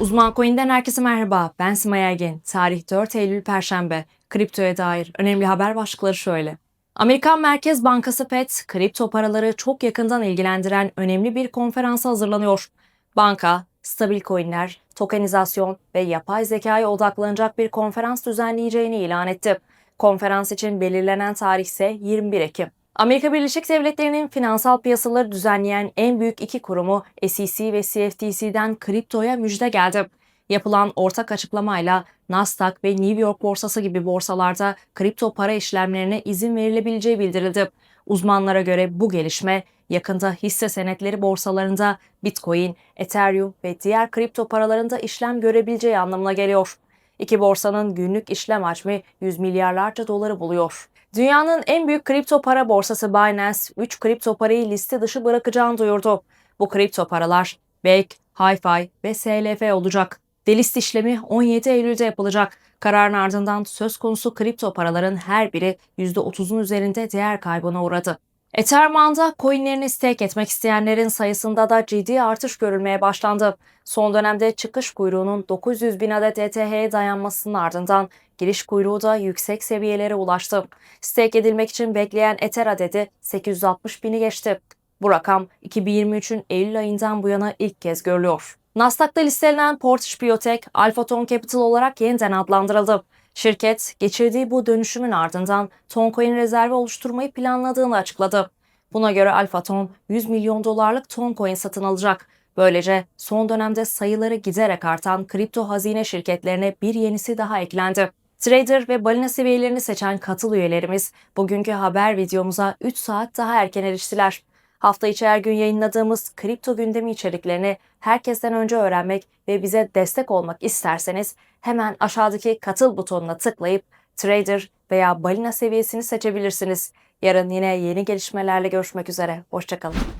Uzman Coin'den herkese merhaba. Ben Simay Ergin. Tarih 4 Eylül Perşembe. Kriptoya dair önemli haber başlıkları şöyle. Amerikan Merkez Bankası FED, kripto paraları çok yakından ilgilendiren önemli bir konferansa hazırlanıyor. Banka, stabil coinler, tokenizasyon ve yapay zekaya odaklanacak bir konferans düzenleyeceğini ilan etti. Konferans için belirlenen tarih ise 21 Ekim. Amerika Birleşik Devletleri'nin finansal piyasaları düzenleyen en büyük iki kurumu SEC ve CFTC'den kriptoya müjde geldi. Yapılan ortak açıklamayla Nasdaq ve New York borsası gibi borsalarda kripto para işlemlerine izin verilebileceği bildirildi. Uzmanlara göre bu gelişme yakında hisse senetleri borsalarında Bitcoin, Ethereum ve diğer kripto paralarında işlem görebileceği anlamına geliyor. İki borsanın günlük işlem hacmi 100 milyarlarca doları buluyor. Dünyanın en büyük kripto para borsası Binance, 3 kripto parayı liste dışı bırakacağını duyurdu. Bu kripto paralar BEC, HiFi ve SLF olacak. Delist işlemi 17 Eylül'de yapılacak. Kararın ardından söz konusu kripto paraların her biri %30'un üzerinde değer kaybına uğradı. Ethereum ağında coinlerini stake etmek isteyenlerin sayısında da ciddi artış görülmeye başlandı. Son dönemde çıkış kuyruğunun 900 bin adet ETH'ye dayanmasının ardından giriş kuyruğu da yüksek seviyelere ulaştı. Stake edilmek için bekleyen Ether adedi 860 bini geçti. Bu rakam 2023'ün Eylül ayından bu yana ilk kez görülüyor. Nasdaq'ta listelenen Portage Biotech, Alpha Tone Capital olarak yeniden adlandırıldı. Şirket, geçirdiği bu dönüşümün ardından Toncoin rezervi oluşturmayı planladığını açıkladı. Buna göre Alpha Tone 100 milyon dolarlık Toncoin satın alacak. Böylece son dönemde sayıları giderek artan kripto hazine şirketlerine bir yenisi daha eklendi. Trader ve balina seviyelerini seçen katıl üyelerimiz bugünkü haber videomuza 3 saat daha erken eriştiler. Hafta içi her gün yayınladığımız kripto gündemi içeriklerini herkesten önce öğrenmek ve bize destek olmak isterseniz hemen aşağıdaki katıl butonuna tıklayıp trader veya balina seviyesini seçebilirsiniz. Yarın yine yeni gelişmelerle görüşmek üzere. Hoşçakalın.